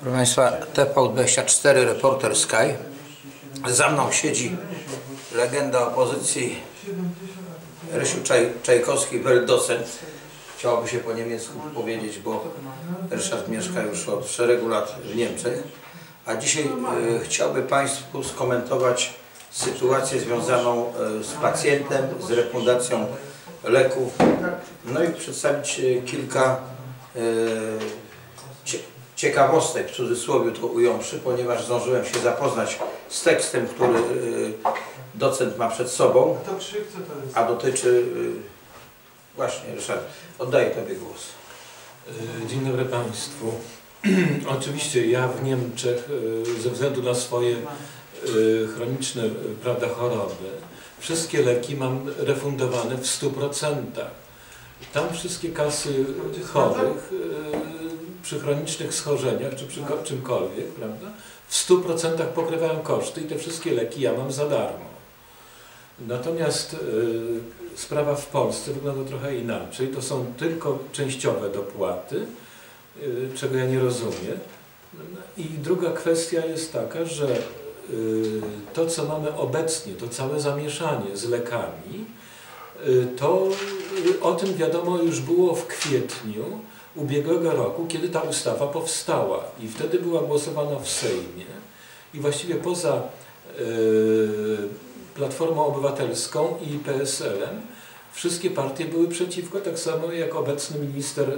Proszę Państwa, TV24 Reporter Sky. Za mną siedzi legenda opozycji Rysiu Czaj, Czajkowski, docent. Chciałoby się po niemiecku powiedzieć, bo Ryszard mieszka już od szeregu lat w Niemczech. A dzisiaj e, chciałby Państwu skomentować sytuację związaną e, z pacjentem, z refundacją leków, no i przedstawić e, kilka e, ciekawostek, w cudzysłowie to ująwszy, ponieważ zdążyłem się zapoznać z tekstem, który e, docent ma przed sobą, To krzyk, co to jest? a dotyczy e, właśnie, Ryszard, oddaję Tobie głos. E, Dzień dobry Państwu. Oczywiście ja w Niemczech ze względu na swoje chroniczne prawda, choroby wszystkie leki mam refundowane w 100%. Tam wszystkie kasy chorych przy chronicznych schorzeniach czy przy ko- czymkolwiek, prawda, w 100% pokrywają koszty i te wszystkie leki ja mam za darmo. Natomiast e, sprawa w Polsce wygląda trochę inaczej. To są tylko częściowe dopłaty, e, czego ja nie rozumiem. I druga kwestia jest taka, że e, to, co mamy obecnie, to całe zamieszanie z lekami, e, to e, o tym wiadomo już było w kwietniu ubiegłego roku, kiedy ta ustawa powstała i wtedy była głosowana w Sejmie i właściwie poza e, Platformą Obywatelską i PSL-em wszystkie partie były przeciwko, tak samo jak obecny minister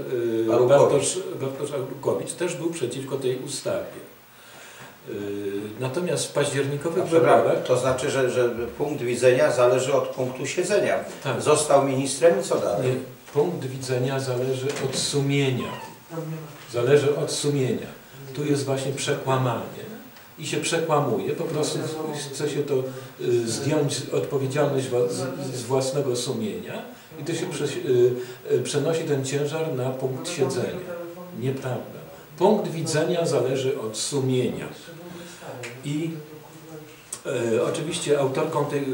e. Bartosz, Bartosz Arłukowicz też był przeciwko tej ustawie. E, Natomiast w październikowych wyborach to znaczy, że, że punkt widzenia zależy od punktu siedzenia. tak, Został ministrem i co dalej? nie, punkt widzenia zależy od sumienia. Zależy od sumienia. Tu jest właśnie przekłamanie i się przekłamuje, po prostu chce się to y, zdjąć odpowiedzialność z, własnego sumienia i to się y, y, przenosi ten ciężar na punkt siedzenia. Nieprawda. Punkt widzenia zależy od sumienia. I oczywiście autorką tej e,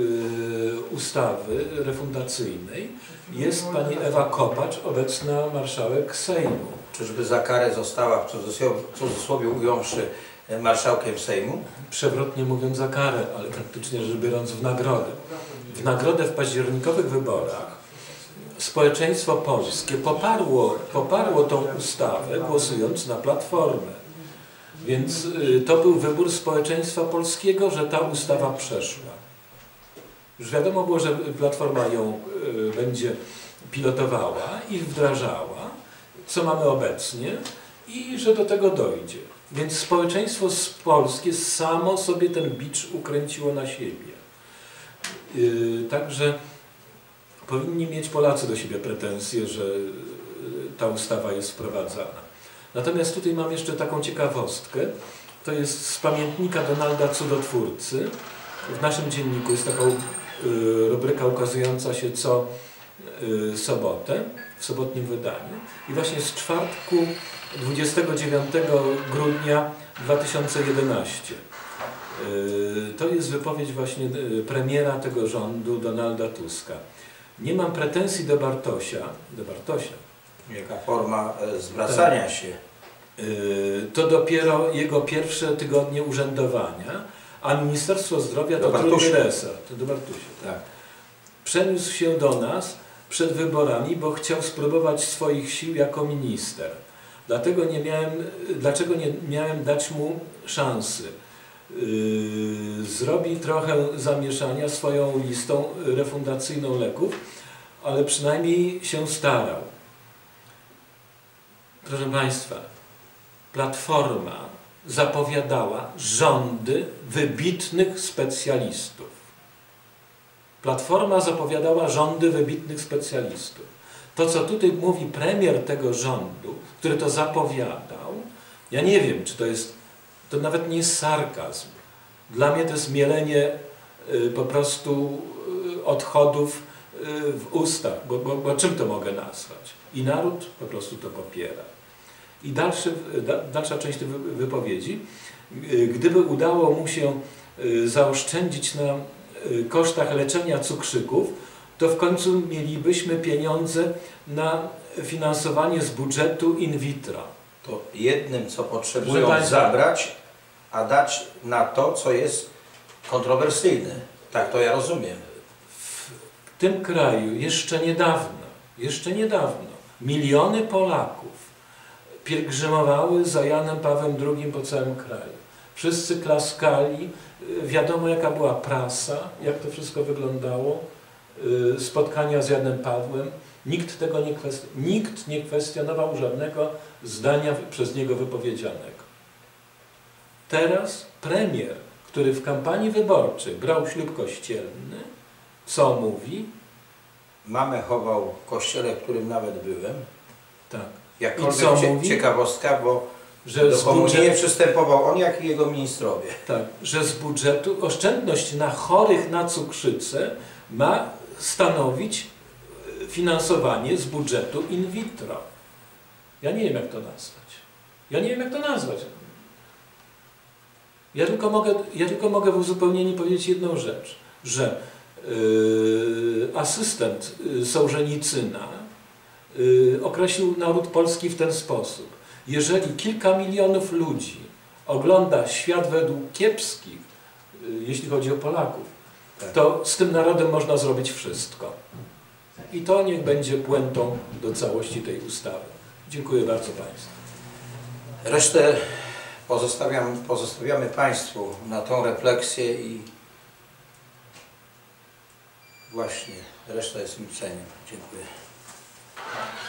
ustawy refundacyjnej jest pani Ewa Kopacz, obecna marszałek Sejmu. Czyżby za karę została, w cudzysłowie, w cudzysłowie ująwszy, e, marszałkiem Sejmu? Przewrotnie mówiąc za karę, ale praktycznie rzecz biorąc w nagrodę. W nagrodę w październikowych wyborach społeczeństwo polskie poparło, poparło tą ustawę głosując na Platformę. Więc y, to był wybór społeczeństwa polskiego, że ta ustawa przeszła. Już wiadomo było, że Platforma ją y, będzie pilotowała i wdrażała, co mamy obecnie i że do tego dojdzie. Więc społeczeństwo polskie samo sobie ten bicz ukręciło na siebie. Yy, Także powinni mieć Polacy do siebie pretensje, że ta ustawa jest wprowadzana. Natomiast tutaj mam jeszcze taką ciekawostkę. To jest z pamiętnika Donalda Cudotwórcy. W naszym dzienniku jest taka yy, rubryka ukazująca się co yy, sobotę, w sobotnim wydaniu. I właśnie z czwartku 29 grudnia 2011. Yy, To jest wypowiedź właśnie premiera tego rządu, Donalda Tuska. Nie mam pretensji do Bartosia, do Bartosia. Jaka forma e, zwracania się? Yy, To dopiero jego pierwsze tygodnie urzędowania, a Ministerstwo Zdrowia to Bartusia. resort. To do Bartusia, tak. Przeniósł się do nas przed wyborami, bo chciał spróbować swoich sił jako minister. Dlatego nie miałem, dlaczego nie miałem dać mu szansy? Yy, Zrobi trochę zamieszania swoją listą refundacyjną leków, ale przynajmniej się starał. Proszę Państwa, Platforma zapowiadała rządy wybitnych specjalistów. Platforma zapowiadała rządy wybitnych specjalistów. To, co tutaj mówi premier tego rządu, który to zapowiadał, ja nie wiem, czy to jest, to nawet nie jest sarkazm. Dla mnie to jest mielenie y, po prostu y, odchodów y, w ustach, bo, bo, bo czym to mogę nazwać? I naród po prostu to popiera. I dalszy, da, dalsza część tej wy- wypowiedzi. Y, Gdyby udało mu się y, zaoszczędzić na y, kosztach leczenia cukrzyków, to w końcu mielibyśmy pieniądze na finansowanie z budżetu in vitro. to jednym, co potrzebują zabrać, a dać na to, co jest kontrowersyjne. Tak to ja rozumiem. W tym kraju jeszcze niedawno, jeszcze niedawno miliony Polaków pielgrzymowały za Janem Pawłem II po całym kraju. Wszyscy klaskali, wiadomo jaka była prasa, jak to wszystko wyglądało, y, spotkania z Janem Pawłem. Nikt tego nie, kwest... Nikt nie kwestionował żadnego zdania przez niego wypowiedzianego. Teraz premier, który w kampanii wyborczej brał ślub kościelny, co mówi? Mamę chował w kościele, w którym nawet byłem. Tak, Jakkolwiek I co cie- mówi? ciekawostka, bo że do komunii nie budżetu, przystępował on, jak i jego ministrowie. tak, że z budżetu oszczędność na chorych na cukrzycę ma stanowić e, finansowanie z budżetu in vitro. Ja nie wiem jak to nazwać. Ja nie wiem jak to nazwać. Ja tylko mogę, ja tylko mogę w uzupełnieniu powiedzieć jedną rzecz, że yy, asystent yy, Sołżenicyna określił naród polski w ten sposób. Jeżeli kilka milionów ludzi ogląda świat według kiepskich, yy, jeśli chodzi o Polaków, Tak. to z tym narodem można zrobić wszystko. I to niech będzie puentą do całości tej ustawy. Dziękuję bardzo Państwu. Resztę pozostawiam, pozostawiamy Państwu na tą refleksję i właśnie reszta jest milczeniem. Dziękuję. Thank you.